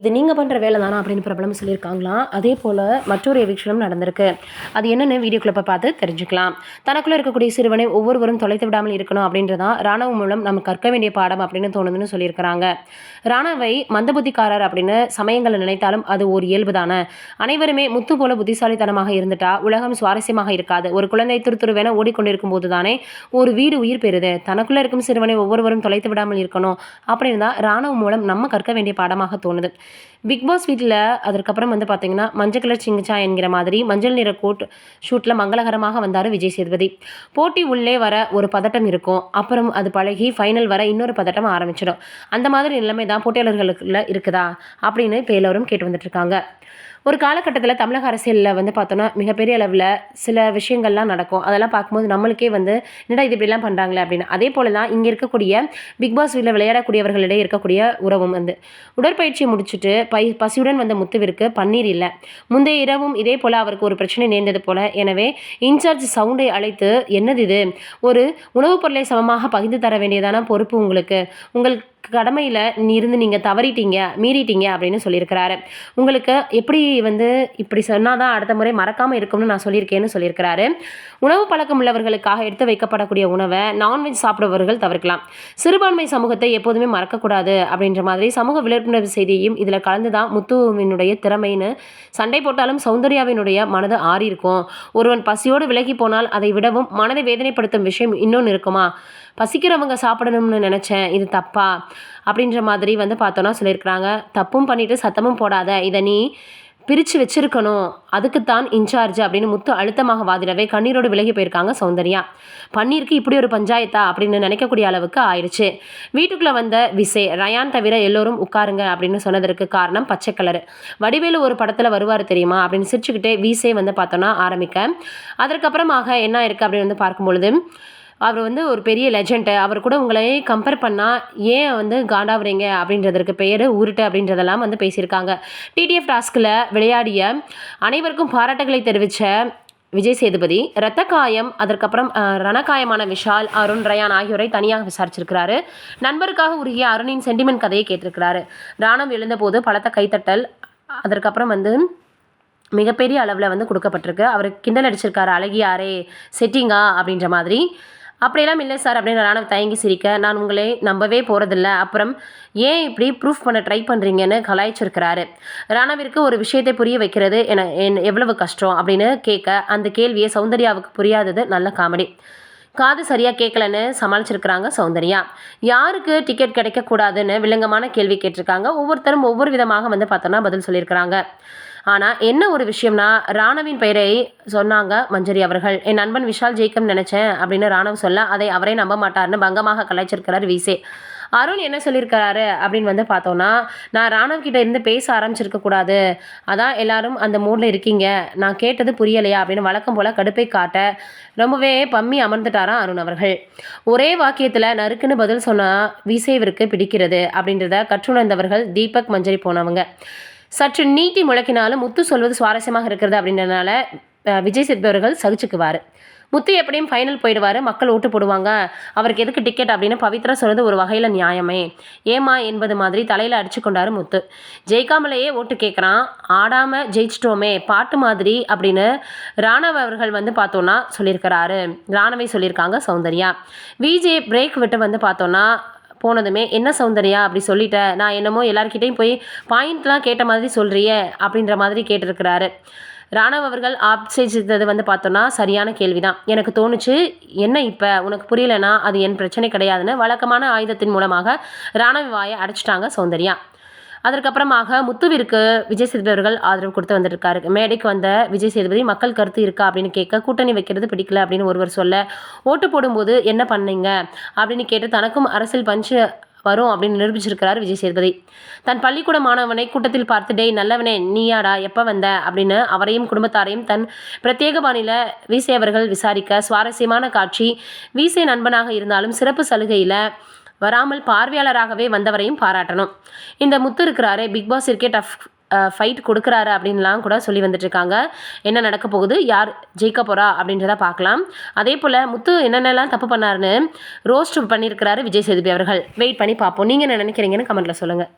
இது நீங்கள் பண்ணுற வேலை தானா அப்படின்னு பிரபலம் சொல்லியிருக்காங்களாம் அதே போல் மற்றொரு எவிக்ஷனும் நடந்திருக்கு. அது என்னென்னு வீடியோக்குள்ள பார்த்து தெரிஞ்சுக்கலாம். தனக்குள்ளே இருக்கக்கூடிய சிறுவனை ஒவ்வொருவரும் தொலைத்து விடாமல் இருக்கணும் அப்படின்றதான் ராணுவ மூலம் நம்ம கற்க வேண்டிய பாடம் அப்படின்னு தோணுதுன்னு சொல்லியிருக்கிறாங்க. ராணாவை மந்தபுத்திக்காரர் அப்படின்னு சமயங்களை நினைத்தாலும் அது ஒரு இயல்பு தானே அனைவருமே முத்து போல புத்திசாலித்தனமாக இருந்துட்டா உலகம் சுவாரஸ்யமாக இருக்காது. ஒரு குழந்தை துருத்துருவென ஓடிக்கொண்டிருக்கும் போது தானே ஒரு வீடு உயிர் பெறுது. தனக்குள்ளே இருக்கும் சிறுவனை ஒவ்வொருவரும் தொலைத்து விடாமல் இருக்கணும் அப்படின்னு தான் ராணுவ மூலம் நம்ம கற்க வேண்டிய பாடமாக தோணுது. பிக் பாஸ் வீட்டில் அதற்கப்புறம் வந்து பார்த்தீங்கன்னா மஞ்சள் கலர் சிங்கிச்சா என்கிற மாதிரி மஞ்சள் நிற கோட் ஷூட்டில் மங்களகரமாக வந்தார் விஜய் சேதுபதி. போட்டி உள்ளே வர ஒரு பதட்டம் இருக்கும். அப்புறம் அது பழகி ஃபைனல் வர இன்னொரு பதட்டம் ஆரம்பிச்சிடும். அந்த மாதிரி நிலைமை தான் போட்டியாளர்களுக்குள்ள இருக்குதா? அப்படின்னு இப்போ எல்லோரும் கேட்டு வந்துட்டு இருக்காங்க. ஒரு காலகட்டத்தில் தமிழக அரசியலில் வந்து பார்த்தோன்னா மிகப்பெரிய அளவில் சில விஷயங்கள்லாம் நடக்கும். அதெல்லாம் பார்க்கும்போது நம்மளுக்கே வந்து என்னடா இது இப்படிலாம் பண்ணுறாங்களே அப்படின்னு. அதே போல தான் இங்கே இருக்கக்கூடிய பிக் பாஸ் வீட்டில் விளையாடக்கூடியவர்களிடையே இருக்கக்கூடிய உறவும் வந்து. உடற்பயிற்சியை முடிச்சுட்டு பை பசியுடன் வந்த முத்துவிற்கு பன்னீர் இல்லை. முந்தைய இரவும் இதே போல் அவருக்கு ஒரு பிரச்சனை நேர்ந்தது போல். எனவே இன்சார்ஜ் சவுண்டை அழைத்து என்னது இது? ஒரு உணவுப் பொருளை சமமாக பகிர்ந்து தர வேண்டியதான பொறுப்பு உங்களுக்கு? உங்கள் கடமையில் இருந்து நீங்கள் தவறிட்டீங்க மீறிட்டீங்க அப்படின்னு சொல்லியிருக்கிறாரு. உங்களுக்கு எப்படி வந்து இப்படி சொன்னால் தான் அடுத்த முறை மறக்காமல் இருக்கும்னு நான் சொல்லியிருக்கேன்னு சொல்லியிருக்கிறாரு. உணவு பழக்கம் உள்ளவர்களுக்காக எடுத்து வைக்கப்படக்கூடிய உணவை நான்வெஜ் சாப்பிடுபவர்கள் தவிர்க்கலாம். சிறுபான்மை சமூகத்தை எப்போதுமே மறக்கக்கூடாது அப்படின்ற மாதிரி சமூக விழிப்புணர்வு செய்தியையும் இதில் கலந்து தான் முத்துவினுடைய திறமைன்னு சண்டை போட்டாலும் சௌந்தர்யாவினுடைய மனது ஆறி இருக்கும் ஒருவன் பசியோடு விலகி போனால் அதை விடவும் மனதை வேதனைப்படுத்தும் விஷயம் இன்னொன்று இருக்குமா? பசிக்கிறவங்க சாப்பிடணும்னு நினச்சேன் இது தப்பா? அப்படின்ற மாதிரி வந்து பார்த்தோன்னா சொல்லியிருக்கிறாங்க. தப்பும் பண்ணிவிட்டு சத்தமும் போடாத. இதை நீ பிரித்து வச்சிருக்கணும். அதுக்குத்தான் இன்சார்ஜ் அப்படின்னு முத்து அழுத்தமாக வாதிடவே கண்ணீரோடு விலகி போயிருக்காங்க சௌந்தர்யா. பன்னீருக்கு இப்படி ஒரு பஞ்சாயத்தா? அப்படின்னு நினைக்கக்கூடிய அளவுக்கு ஆயிடுச்சு. வீட்டுக்குள்ளே வந்த விசே ரயான் தவிர எல்லோரும் உட்காருங்க அப்படின்னு சொன்னதற்கு காரணம் பச்சை கலர். வடிவேலு ஒரு படத்தில் வருவார் தெரியுமா? அப்படின்னு சிரிச்சுக்கிட்டே விசே வந்து பார்த்தோன்னா ஆரம்பிக்க. அதற்கப்புறமாக என்ன இருக்குது அப்படின்னு வந்து பார்க்கும்பொழுது அவர் வந்து ஒரு பெரிய லெஜெண்ட்டு அவர் கூட உங்களை கம்பேர் பண்ணால் ஏன் வந்து காண்டாவுறீங்க அப்படின்றதற்கு பெயர் உருட்டு அப்படின்றதெல்லாம் வந்து பேசியிருக்காங்க. டிடிஎஃப் டாஸ்கில் விளையாடிய அனைவருக்கும் பாராட்டுகளை தெரிவித்த விஜய் சேதுபதி இரத்த காயம் அதற்கப்புறம் ரணகாயமான விஷால் அருண் ரயான் ஆகியோரை தனியாக விசாரிச்சிருக்கிறாரு. நண்பருக்காக உருகிய அருணின் சென்டிமெண்ட் கதையை கேட்டிருக்கிறாரு. ராணம் எழுந்தபோது பலத்த கைத்தட்டல் அதற்கப்புறம் வந்து மிகப்பெரிய அளவில் வந்து கொடுக்கப்பட்டிருக்கு. அவர் கிண்டல் அடிச்சிருக்காரு அழகியாரே செட்டிங்கா அப்படின்ற மாதிரி. அப்படியெல்லாம் இல்லை சார் அப்படின்னு ராணவ் தயங்கி சிரிக்க நான் உங்களை நம்பவே போகிறதில்ல அப்புறம் ஏன் இப்படி ப்ரூஃப் பண்ண ட்ரை பண்ணுறீங்கன்னு கலாய்ச்சிருக்கிறாரு. ராணவிற்கு ஒரு விஷயத்தை புரிய வைக்கிறது என என் எவ்வளவு கஷ்டம் அப்படின்னு கேட்க அந்த கேள்வியை சௌந்தர்யாவுக்கு புரியாதது நல்ல காமெடி காது சரியாக கேட்கலன்னு சமாளிச்சிருக்கிறாங்க சௌந்தர்யா. யாருக்கு டிக்கெட் கிடைக்கக்கூடாதுன்னு வில்லங்கமான கேள்வி கேட்டிருக்காங்க. ஒவ்வொருத்தரும் ஒவ்வொரு விதமாக வந்து பார்த்தோன்னா பதில் சொல்லியிருக்கிறாங்க. ஆனால் என்ன ஒரு விஷயம்னா ராணவின் பெயரை சொன்னாங்க மஞ்சரி அவர்கள். என் நண்பன் விஷால் ஜெயிக்கம் நினச்சேன் அப்படின்னு ராணவ் சொல்ல அதை அவரே நம்ப மாட்டார்னு பங்கமாக கலாய்ச்சிருக்கிறார் விசே. அருண் என்ன சொல்லியிருக்கிறாரு? அப்படின்னு வந்து பார்த்தோன்னா நான் ராணவ் கிட்ட இருந்து பேச ஆரம்பிச்சிருக்க கூடாது. அதான் எல்லாரும் அந்த மூடில் இருக்கீங்க. நான் கேட்டது புரியலையா? அப்படின்னு வழக்கம் போல் கடுப்பை காட்ட ரொம்பவே பம்மி அமர்ந்துட்டாராம் அருண் அவர்கள். ஒரே வாக்கியத்தில் நறுக்குன்னு பதில் சொன்னால் விசேவிற்கு பிடிக்கிறது அப்படின்றத கற்றுணர்ந்தவர்கள் தீபக் மஞ்சரி போனவங்க. சற்று நீட்டி முழக்கினாலும் முத்து சொல்வது சுவாரஸ்யமாக இருக்கிறது அப்படின்றனால விஜய் சேதுபதி அவர்கள் சகிச்சுக்குவார். முத்து எப்படியும் ஃபைனல் போயிடுவார் மக்கள் ஓட்டு போடுவாங்க. அவருக்கு எதுக்கு டிக்கெட் அப்படின்னு பவித்ரா சொல்கிறது ஒரு வகையில் நியாயமே. ஏமா என்பது மாதிரி தலையில் அடிச்சு கொண்டாரு முத்து. ஜெயிக்காமலேயே ஓட்டு கேட்குறான் ஆடாமல் ஜெயிச்சிட்டோமே பாட்டு மாதிரி அப்படின்னு ராணவ அவர்கள் வந்து பார்த்தோன்னா சொல்லியிருக்கிறாரு. ராணவை சொல்லியிருக்காங்க சௌந்தர்யா. விஜே பிரேக் விட்டு வந்து பார்த்தோன்னா போனதுமே என்ன சௌந்தர்யா அப்படி சொல்லிட்டேன் நான் என்னமோ எல்லாருக்கிட்டையும் போய் பாயிண்ட்லாம் கேட்ட மாதிரி சொல்கிறியே அப்படின்ற மாதிரி கேட்டிருக்கிறாரு. ராணவ் அவர்கள் ஆப்சேஜித்தது வந்து பார்த்தோன்னா சரியான கேள்வி தான் எனக்கு தோணுச்சு என்ன இப்போ? உனக்கு புரியலனா அது என் பிரச்சனை கிடையாதுன்னு வழக்கமான ஆயுதத்தின் மூலமாக ராணவ வாயை அடைச்சிட்டாங்க சௌந்தர்யா. அதற்கப்புறமாக முத்துவிற்கு விஜய் சேதுபதி அவர்கள் ஆதரவு கொடுத்து வந்திருக்காரு. மேடைக்கு வந்த விஜய் சேதுபதி மக்கள் கருத்து இருக்கா? அப்படின்னு கேட்க கூட்டணி வைக்கிறது பிடிக்கல அப்படின்னு ஒருவர் சொல்ல ஓட்டு போடும்போது என்ன பண்ணீங்க? அப்படின்னு கேட்டு தனக்கும் அரசியல் பஞ்சு வரும் அப்படின்னு நிரூபிச்சிருக்கிறார் விஜய் சேதுபதி. தன் பள்ளிக்கூட மாணவனை கூட்டத்தில் பார்த்து டேய் நல்லவனே நீயாடா எப்போ வந்த? அப்படின்னு அவரையும் குடும்பத்தாரையும் தன் பிரத்யேக பாணியில் விசே அவர்கள் விசாரிக்க சுவாரஸ்யமான காட்சி. விசே நண்பனாக இருந்தாலும் சிறப்பு சலுகையில் வராமல் பார்வையாளராகவே வந்தவரையும் பாராட்டணும். இந்த முத்து இருக்கிறாரே பிக் பாஸ் இருக்கே டஃப் ஃபைட் கொடுக்குறாரு அப்படின்லாம் கூட சொல்லி வந்துட்டுருக்காங்க. என்ன நடக்க போகுது? யார் ஜெயிக்க போகிறா அப்படின்றத பார்க்கலாம். அதே போல் முத்து என்னென்னலாம் தப்பு பண்ணாருன்னு ரோஸ்ட் பண்ணியிருக்கிறாரு விஜய் சேதுபி அவர்கள். வெயிட் பண்ணி பார்ப்போம். நீங்கள் என்ன நினைக்கிறீங்கன்னு கமெண்ட்டில் சொல்லுங்கள்